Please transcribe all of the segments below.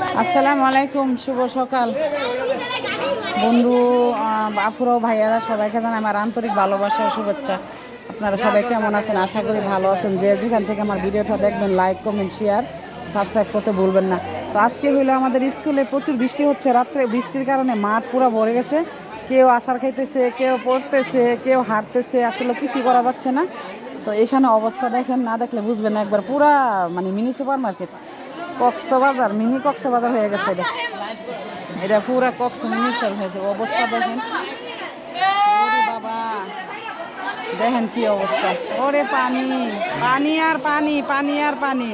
আসসালামু আলাইকুম, শুভ সকাল। বন্ধু বাফুরাও ভাইয়ারা সবাইকে জানাই আমার আন্তরিক ভালোবাসা ও শুভেচ্ছা। আপনারা সবাই কেমন আছেন? আশা করি ভালো আছেন। যে যেখান থেকে আমার ভিডিওটা দেখবেন লাইক কমেন্ট শেয়ার সাবস্ক্রাইব করতে ভুলবেন না। তো আজকে হইল আমাদের স্কুলে প্রচুর বৃষ্টি হচ্ছে। রাত্রে বৃষ্টির কারণে মাঠ পুরো ভরে গেছে। কেউ আসার খাইতেছে, কেউ পড়তেছে, কেউ হাঁটতেছে। আসলে কিছুই করা যাচ্ছে না। তো এখানে অবস্থা দেখেন, না দেখলে বুঝবেন না। একবার পুরা মানে mini super market Cox's Bazar, mini Cox's Bazar হয়ে গেছে এটা। এটা পুরা কক্স মিনি সব হয়েছে, অবস্থা দেখেন। বাবা। দেখেন কি অবস্থা। ওরে পানি পানি আর পানি পানি আর পানি।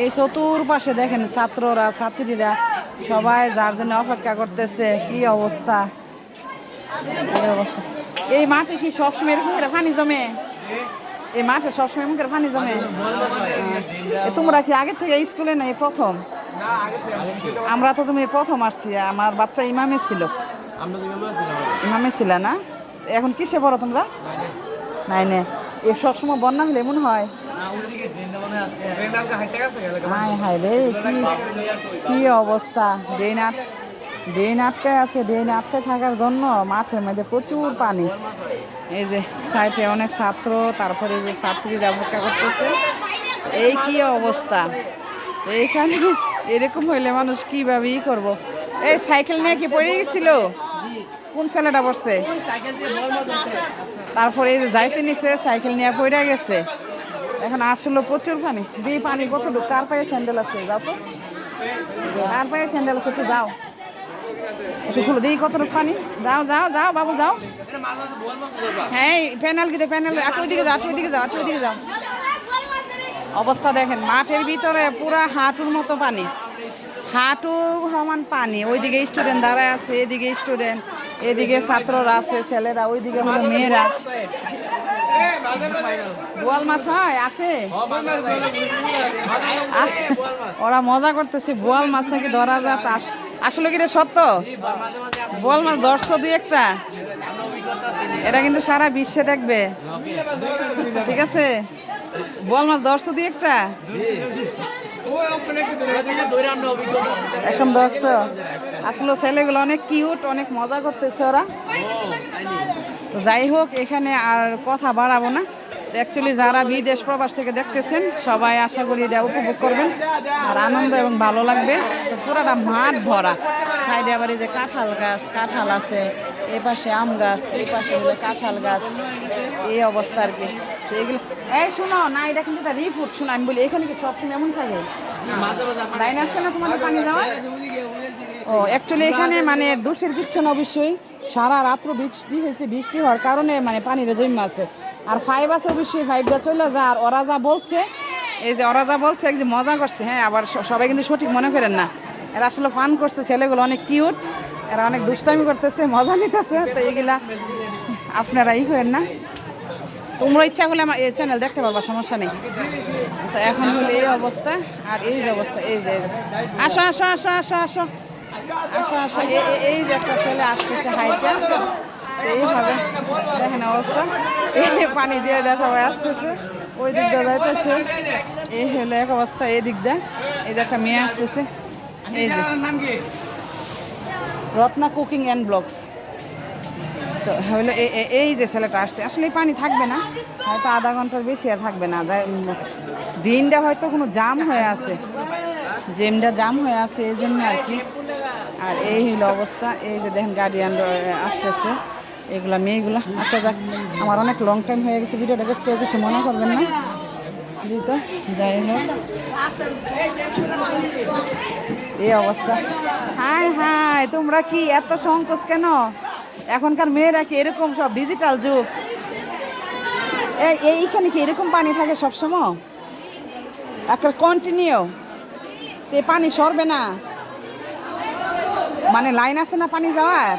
এই চতুর্পাশে দেখেন ছাত্ররা, ছাত্রীরা সবাই যার জন্য অপেক্ষা করতেছে, কি অবস্থা? অবস্থা? এই মাঠে কি সবসময় এরকম পানি জমে? এই মাঠে সবসময় মুখের পানি জমে। তোমরা কি আগে থেকে স্কুলে নেই প্রথম? আমরা তো তুমি প্রথম আসছি, আমার বাচ্চা ইমামে ছিল। ইমামে ছিল না? এখন কিসে পড়ো তোমরা? নাই নে এ সবসময় বন্যা হলে এমন হয় হায় হায় রে, কি অবস্থা? ড্রেন আট ড্রেন আটকায় আছে, ড্রেন আটকে থাকার জন্য মাঠের মধ্যে প্রচুর পানি। এই যে সাইডে অনেক ছাত্র, তারপরে যে ছাত্রীরা অপেক্ষা করতেছে। এই কি অবস্থা? এইখানে এরকম হইলে মানুষ কীভাবে ই করব? এই সাইকেল নিয়ে কি পড়ে গেছিল? কোন ছেলেটা পড়ছে? তারপরে এই যে যাইতে নিছে, সাইকেল নিয়ে পড়ে গেছে। এখন আসলে প্রচুর পানি। দিয়ে পানি কতটুকু? কার পায়ে স্যান্ডেল আছে, যাও তো। কার পায়ে স্যান্ডেল আছে, একটু যাও। একটু খুলে দিই কতটুকু পানি? যাও যাও যাও, বাবু, যাও। হ্যাঁ প্যানেল গিয়ে প্যানেল আটু দিকে যাও আটু দিকে যাও আটু দিকে যাও। অবস্থা দেখেন, মাঠের ভিতরে পুরা হাঁটুর মতো পানি। হাঁটু সমান পানি। ওইদিকে স্টুডেন্ট দাঁড়ায় আছে, এদিকে স্টুডেন্ট এদিকে ছাত্ররা আছে, ছেলেরা, ওইদিকে হলো মেয়েরা। বোয়াল মাছ হয়? আসে। ওরা মজা করতেছে, বোয়াল মাছ নাকি ধরা যায় তা আসলে কি সত্য? বল মাছ ধরছো দুই একটা। এটা কিন্তু সারা বিশ্বে দেখবে। ঠিক আছে? বোয়াল মাছ ধরছো দুই একটা। এখন ধরছো আসলে ছেলেগুলো অনেক কিউট অনেক মজা করতেছে ওরা। যাই হোক, এখানে আর কথা বাড়াবো না। অ্যাকচুয়ালি যারা বিদেশ প্রবাস থেকে দেখতেছেন, সবাই আশা করি এটা উপভোগ করবেন। আর আনন্দ এবং ভালো লাগবে। তো পুরাটা মাঠ ভরা। সাইডে আবার এই যে কাঁঠাল গাছ, কাঁঠাল আছে, এই পাশে আম গাছ, এই পাশে হলো কাঁঠাল গাছ। এই অবস্থা আর কি। এগুলো এই শোনো, না, এটা কিন্তু একটা রিফুট, শোনো, আমি বলি, এখানে কি সবসময় এমন থাকে? লাইন আসছে না তোমাদের পানি দেওয়া ও অ্যাকচুয়ালি এখানে মানে দোষের কিচ্ছু না অবশ্যই। সারা রাত্র বৃষ্টি হয়েছে, বৃষ্টি হওয়ার কারণে মানে পানির জমা আছে। আর ফাইভ আছে অবশ্যই ফাইভটা চলে যা, আর ওরা যা বলছে, এই যে ওরা যা বলছে যে মজা করছে হ্যাঁ আবার সবাই কিন্তু সঠিক মনে করেন না। এরা আসলে ফান করছে, ছেলেগুলো অনেক কিউট এরা অনেক দুষ্টামি করতেছে, মজা নিতেছে, তো এইগুলা আপনারা ই করেন না। তোমরা ইচ্ছা হলে আমার এই চ্যানেল দেখতে পারবা, সমস্যা নেই। তো এখন হলো এই অবস্থা, আর এই যে অবস্থা, এই যে আসো আসো আসো আসো আসো। আসো আসো, এই- যে একটা ছেলে আসতেছে হাইটে এইভাবে দেখেন অবস্থা। এই পানি দিয়ে দেয় সবাই আসতেছে। ওই দিক দিয়ে যাইতেছে। এই হলো এক অবস্থা এই দিক দিয়ে। এই একটা মেয়ে আসতেছে। এই যে রত্না কুকিং অ্যান্ড ব্লগস। তো হইল এই যে ছেলেটা আসছে। আসলে পানি থাকবে না। হয়তো আধা ঘণ্টার বেশি আর থাকবে না। দিনটা হয়তো কোনো জাম হয়ে আছে। জেমটা জাম হয়ে আছে, এই জন্য আর কি। আর এই হইল অবস্থা। এই যে দেখেন গার্ডিয়ান আসতেছে। এগুলা মেয়েগুলা। আচ্ছা যাক, আমার অনেক লং টাইম হয়ে গেছে ভিডিওটা গেছে কেউ কিছু মনে করবেন না। তো, যাই হোক। এই অবস্থা। হাই হাই, তোমরা কি এত সংকোচ কেন? এখনকার মেয়েরা কি এরকম সব ডিজিটাল যুগ? এই এইখানে কি এরকম পানি থাকে সবসময়? একটা কন্টিনিউ তে পানি সরবে না। মানে লাইন আছে না পানি যাওয়ার?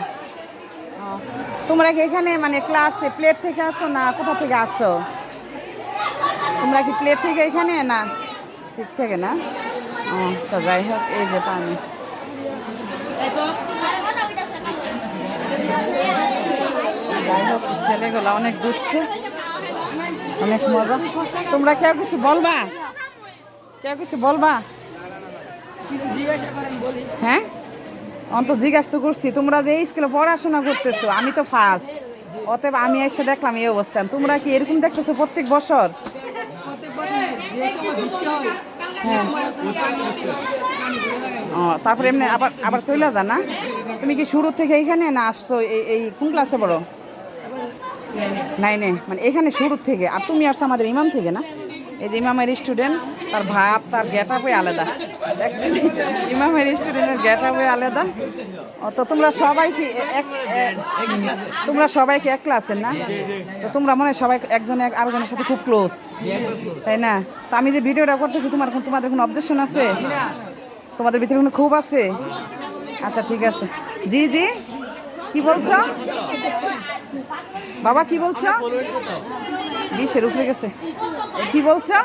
তোমরা কি এখানে মানে ক্লাসে প্লেট থেকে আসো না কোথা থেকে আসছো? তোমরা কি প্লেট থেকে এখানে না সিট থেকে না? ও, তো যাই হোক, এই যে পানি। যাই হোক, ছেলেগুলো অনেক দুষ্ট, অনেক মজা। তোমরা কেউ কিছু বলবা? কেউ কিছু বলবা? হ্যাঁ? অন্ত জিজ্ঞাসা তো করছি, তোমরা যে স্কুলে পড়াশোনা করতেছো, আমি তো ফার্স্ট অতএব আমি এসে দেখলাম এই অবস্থান তোমরা কি এরকম দেখতেছো প্রত্যেক বছর? হ্যাঁ। তারপরে এমনি আবার আবার চলে যা না? তুমি কি শুরু থেকে এইখানে না আসছো এই এই কোন ক্লাসে পড়ো? নাইনে। মানে এখানে শুরুর থেকে। আর তুমি আসছো আমাদের ইমাম থেকে, না? এই যে ইমামের স্টুডেন্ট তার ভাব, তার গেট আপে আলাদা। অ্যাকচুয়ালি ইমামের স্টুডেন্টের গেট আপে আলাদা তো তোমরা সবাই কি এক তোমরা সবাই কি এক ক্লাসের না? তো তোমরা মনে হয় সবাই একজন এক, আরেকজনের সাথে খুব ক্লোজ তাই না? তো আমি যে ভিডিওটা করতেছি, তোমার তোমাদের কোনো অবজেকশন আছে? তোমাদের ভিতরে কোনো খুব আছে? আচ্ছা ঠিক আছে। জি জি। কি বলছো? বাবা, কি বলছো? বিশের উপরে গেছে। কি বলছো?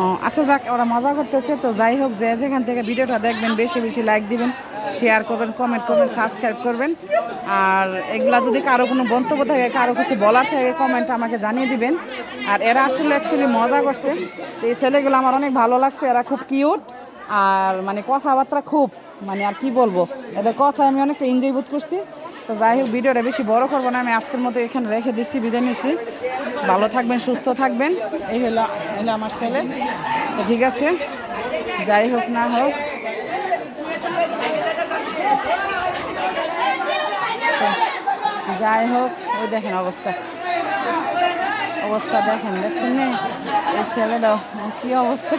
ও আচ্ছা যাক, ওরা মজা করতেছে। তো যাই হোক, যে যেখান থেকে ভিডিওটা দেখবেন, বেশি বেশি লাইক দিবেন শেয়ার করবেন কমেন্ট করবেন সাবস্ক্রাইব করবেন। আর এগুলা যদি কারও কোনো মন্তব্য থাকে, কারও কিছু বলার থাকে কমেন্ট আমাকে জানিয়ে দিবেন। আর এরা আসলে অ্যাকচুয়ালি মজা করছে। তো এই ছেলেগুলো আমার অনেক ভালো লাগছে, এরা খুব কিউট আর মানে কথাবার্তা খুব মানে আর কি বলব? এদের কথা আমি অনেকটা এনজয় বোধ করছি। তো যাই হোক, ভিডিওটা বেশি বড় করব না, আমি আজকের মতো এখানে রেখে দিচ্ছি, বিদায় নিচ্ছি। ভালো থাকবেন, সুস্থ থাকবেন। এই হলো হলো আমার ছেলে। তো ঠিক আছে, যাই হোক না হোক। যাই হোক, ওই দেখেন অবস্থা। অবস্থা দেখেন, দেখছেন? এই ছেলেটাও, কি অবস্থা?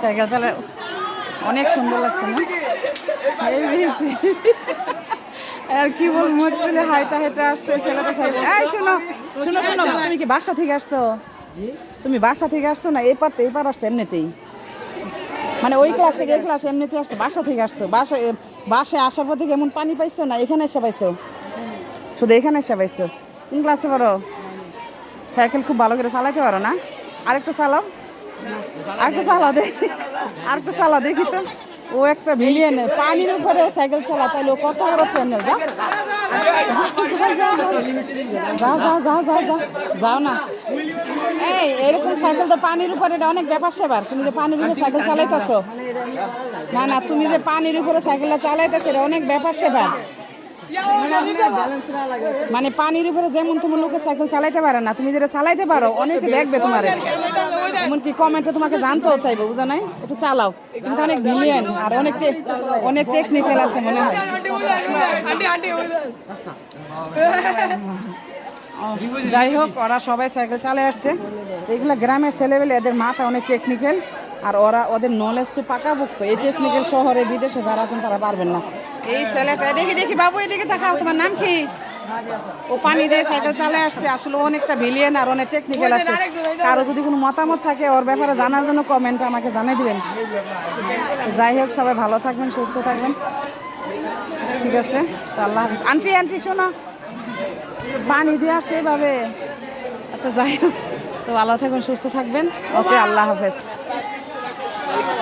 সাইকেল চালা অনেক সুন্দর লাগছে না? এই আর কি বলব হচ্ছে হাইটা হেঁটে আসছে ছেলেটা সাইকেল এই শোনো শোনো শোনো তুমি কি বাসা থেকে আসছো? তুমি বাসা থেকে আসছো না? এই পার তো এই পার আসছো এমনিতেই। মানে ওই ক্লাস থেকে এই ক্লাস এমনিতে আসছো বাসা থেকে আসছো। বাসা বাসায় আসার পর থেকে এমন পানি পাইছো না? এখানে এসে পাইছো? শুধু এখানে এসে পাইছো? কোন ক্লাসে পড়ো? সাইকেল খুব ভালো করে চালাইতে পারো না? আরেকটু চালাও। আরেকটু চালাও দেখি। আরেকটু চালাও দেখি তো। ও একটা ভিলিয়ান পানির উপরে সাইকেল চালা তাইলে ও কত বড় প্যানেল যা যাও যাও যাও যাও যাও যাও না। এই, এরকম সাইকেল তো পানির উপরে অনেক ব্যাপার সেবার। তুমি যে পানির উপরে সাইকেল চালাইতেছো। না না, তুমি যে পানির উপরে সাইকেলটা চালাইতেছো, এটা অনেক ব্যাপার সেবার। মানে পানির উপরে যেমন তোমার লোকে সাইকেল চালাইতে পারে না, তুমি যেটা চালাইতে পারো, অনেকে দেখবে তোমার। এমনকি কমেন্টে তোমাকে জানতেও চাইব, বুঝা নাই? একটু চালাও। তুমি তো অনেক বিলিয়ন আর অনেক অনেক টেকনিক্যাল আছে মনে হয়। যাই হোক, ওরা সবাই সাইকেল চালিয়ে আসছে। এগুলো গ্রামের ছেলেবেলে এদের মাথা অনেক টেকনিক্যাল আর ওরা ওদের নলেজ খুব পাকাভুক্ত এই টেকনিক্যাল শহরে, বিদেশে যারা আছেন, তারা পারবেন না। এই ছেলেটা দেখি দেখি বাবু এদিকে তাকাও তোমার নাম কি? ও পানি দিয়ে সাইকেল চালিয়ে আসছে আসলে অনেকটা ভিলিয়ন আর অনেক টেকনিক্যাল আছে। কারও যদি কোনো মতামত থাকে ওর ব্যাপারে জানার জন্য কমেন্ট আমাকে জানিয়ে দিবেন। যাই হোক সবাই ভালো থাকবেন সুস্থ থাকবেন। ঠিক আছে? আল্লাহ হাফিজ। আন্টি আন্টি শোনো। পানি দিয়ে আসছে এভাবে। আচ্ছা যাই হোক। তো ভালো থাকবেন সুস্থ থাকবেন। ওকে আল্লাহ হাফেজ।